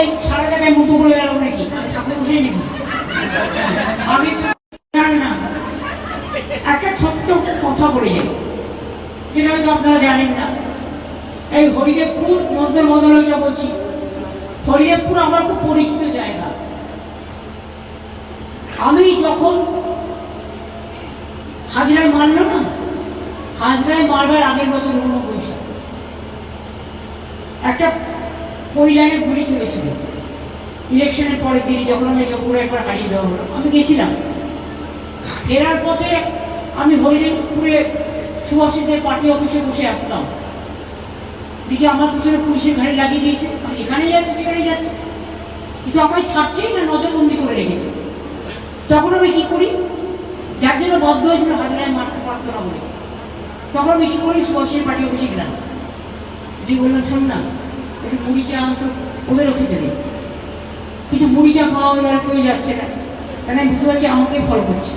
এই সারা জায়গায় মতো বলে গেল নাকি? নাকি? আমি একটা ছোট্ট কথা বলে যেটা হয়তো আপনারা জানেন না। এই হরিদেবপুর মধ্যে মদনটা বলছি। হরিদেবপুর আমার খুব পরিচিত জায়গা। আমি যখন হাজরায় মারল না, হাজরায় মারবার আগের বছর উননব্বই সাল একটা পরিলাইনে ঘুরে চলেছিল। ইলেকশনের পরের দিন যখন আমি জপুরে একবার হারিয়ে দেওয়া হলো, আমি গেছিলাম। ফেরার পথে আমি হরিদেবপুরে সুভাষিসের পার্টি অফিসে বসে আসতাম দেখি আমার পিছনে পুলিশের ঘাড়ি লাগিয়ে দিয়েছে। আমি যেখানেই যাচ্ছি, সেখানেই যাচ্ছি। কিন্তু আমায় ছাড়ছেই না, নজরবন্দি করে রেখেছে। তখন আমি কি করি? যার জন্য বদ্ধ হয়েছিল হাজারায় মারতে পারতো না বলে তখন আমি কি করি? সুভাষের পার্টি অফিসে গেলাম। দিয়ে বললাম শোন না একটু মুড়ি চা তো ওদেরও খেতে দে কিন্তু মুড়ি চা খাওয়া আর কেউ যাচ্ছে না। কারণ আমি বুঝতে পারছি আমাকে ফলো করছে।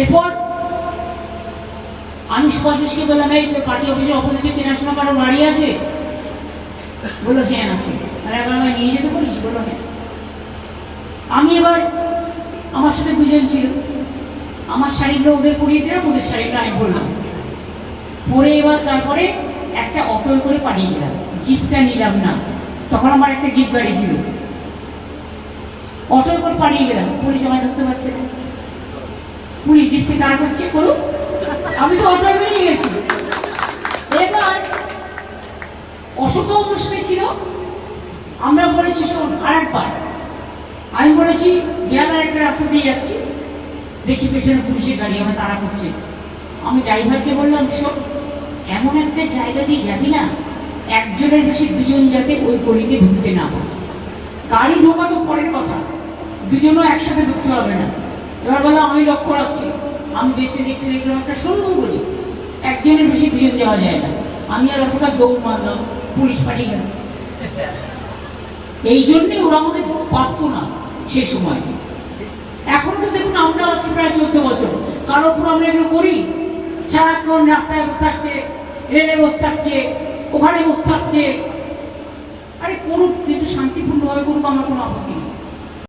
এরপর আমি সুভাষিসকে বললাম, এই তো পার্টি অফিসের অপোজিটে চেনাশোনা কারও বাড়ি আছে? বলল হ্যাঁ আছে। আর একবার আমায় নিয়ে যেতে পারিস বলল হ্যাঁ। আমি এবার আমার সাথে দুজন ছিল। আমার শাড়িগুলো ওদের পরিয়ে দিলাম, ওদের শাড়িটা আমি পরলাম। পরে এবার তারপরে একটা অটো করে পাঠিয়ে গেলাম। জিপটা নিলাম না। তখন আমার একটা জিপ গাড়ি ছিল। অটো করে পাঠিয়ে গেলাম। পুলিশ আমায় ধরতে পারছে না। পুলিশ জিপকে দাঁড় করছে, করুক। আমি তো অটো বেরিয়ে গেছি। এবার অশোক অনুষ্ঠানে ছিল, আমরা বলেছি, শোন, আর একবার। আমি বলেছি বিয়ালার একটা রাস্তা দিয়ে যাচ্ছি। দেখছি পেছনে পুলিশের গাড়ি, আমার তাড়া করছে। আমি ড্রাইভারকে বললাম, শোন এমন একটা জায়গা দিয়ে যাবি না, একজনের বেশি দুজন যাতে ওই গলিতে ঢুকতে না পারে। গাড়ি ঢোকা তো পরের কথা, দুজনও একসাথে ঢুকতে হবে না। এবার বললাম আমি লক্ষ্য রাখছি। আমি দেখতে দেখতে দেখলাম একটা সরু গলি, একজনের বেশি দুজন যাওয়া যায় না। আমি আর অশোকা দৌড় মারলাম, পুলিশ পাঠিয়ে গেল। এই জন্যই ওরা আমাদের পারতো না সে সময়। এখন তো দেখুন, আমরা আছি প্রায় চোদ্দ বছর। কারও উপর আমরা এগুলো করি? সারাক্ষণ রাস্তায় বসে থাকছে রেলে বস থাকছে, ওখানে বস থাকছে। আরে করুক, কিন্তু শান্তিপূর্ণভাবে করুক, আমার কোনো আপত্তি নেই।